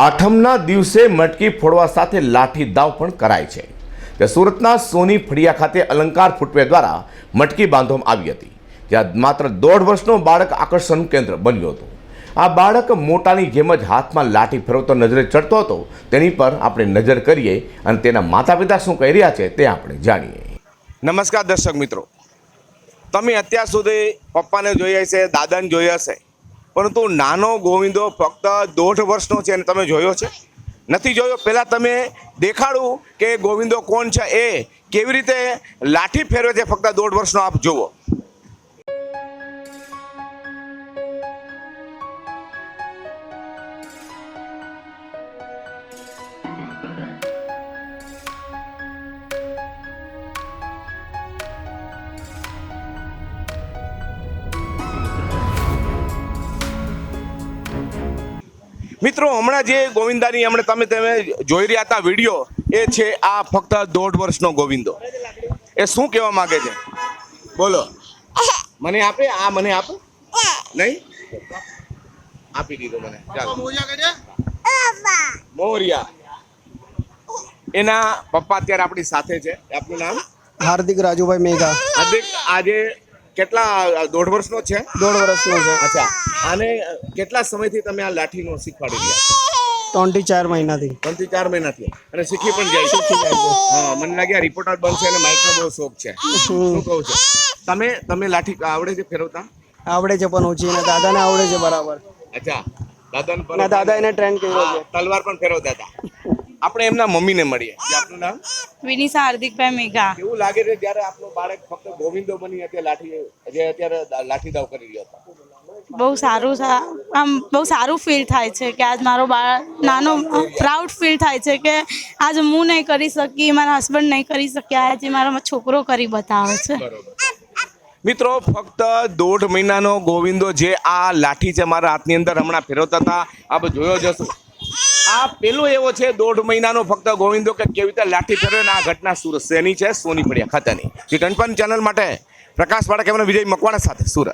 આઠમના દિવસે મટકી ફોડવા સાથે લાઠી દાવ પણ કરાય છે. તે સુરતના સોની ફળિયા ખાતે અલંકાર ફૂટવેર દ્વારા મટકી બાંધવામાં આવી હતી, જ્યાં માત્ર દોઢ વર્ષનો બાળક આકર્ષણનું કેન્દ્ર બન્યું હતું. આ બાળક મોટાની જેમ જ હાથમાં લાઠી ફેરવતો નજરે ચડતો હતો. તેની પર આપણે નજર કરીએ અને તેના માતા પિતા શું કહી રહ્યા છે તે આપણે જાણીએ. નમસ્કાર દર્શક મિત્રો. તમે અત્યાર સુધી પપ્પાને જોયા હશે, દાદાને જોયા હશે. પરંતુ નાનો ગોવિંદો ફક્ત દોઢ વર્ષનો છે અને તમે જોયો છે? નથી જોયો? પહેલાં તમે દેખાડું કે ગોવિંદો કોણ છે? એ કેવી રીતે લાઠી ફેરવે છે? ફક્ત દોઢ વર્ષનો આપ જુઓ. મિત્રો હમણાં જે ગોવિંદાની હમણાં તમે તમે જોઈ રહ્યા હતા વીડિયો એ છે આ ફક્ત દોઢ વર્ષનો ગોવિંદો. એ શું કહેવા માંગે છે? બોલો. મને આપે? આ મને આપે? નહીં? આપી દીધો મને. ચાલો. મોરિયા. એના પપ્પા અત્યારે આપણી સાથે છે. આપનું નામ? હાર્દિક રાજુભાઈ મેઘા. હાર્દિક આજે કેટલા દોઢ વર્ષનો છે? દોઢ વર્ષનો છે. અચ્છા. અને કેટલા સમયથી તમે આ લાઠીનો શીખવાડી રહ્યા છો? ત્રણથી ચાર મહિનાથી. ત્રણથી ચાર મહિનાથી. અને શીખી પણ જાય છે. હા મને લાગે આ રિપોર્ટર બનશે અને માઇકનો બહુ શોખ છે. શું કહું છું? તમે તમે લાઠી આવડે છે ફેરવતા? આવડે છે પણ ઓછી ને દાદાને આવડે છે બરાબર. અચ્છા. દાદાને દાદા એને ટ્રેન કર્યો તલવાર પણ ફેરવતા હતા. આપણે એમના મમ્મીને મળીએ. આપનું નામ? વિનિશા હાર્દિકભાઈ મેઘા. કેવું લાગે છે જ્યારે આપણું બાળક ફક્ત ગોવિંદો બની અત્યારે લાઠી જે અત્યારે લાઠી દાવ કરી રહ્યો હતો? બહુ સારું આમ બહુ સારું ફીલ થાય છે કે આજ મારો બાળક નાનો પ્રાઉડ ફીલ થાય છે કે આજ હું નહીં કરી શકી મારા હસબન્ડ નહીં કરી શક્યા આજે મારો છોકરો કરી બતાવે છે. મિત્રો ફક્ત દોઢ મહિનાનો ગોવિંદો જે આ લાઠી છે મારા હાથની અંદર હમણાં ફેરવતા હતા આપ જોયો જશો આ પેલો એવો છે, દોઢ મહિનાનો ફક્ત ગોવિંદો કે કેવી રીતે લાઠી ફેરવે આ ઘટના સુરત શેની છે, સોની પડ્યા ખાતાની. જે પણ ચેનલ માટે પ્રકાશ વાળા કેમેરા વિજય મકવાણા સાથે, સુરત.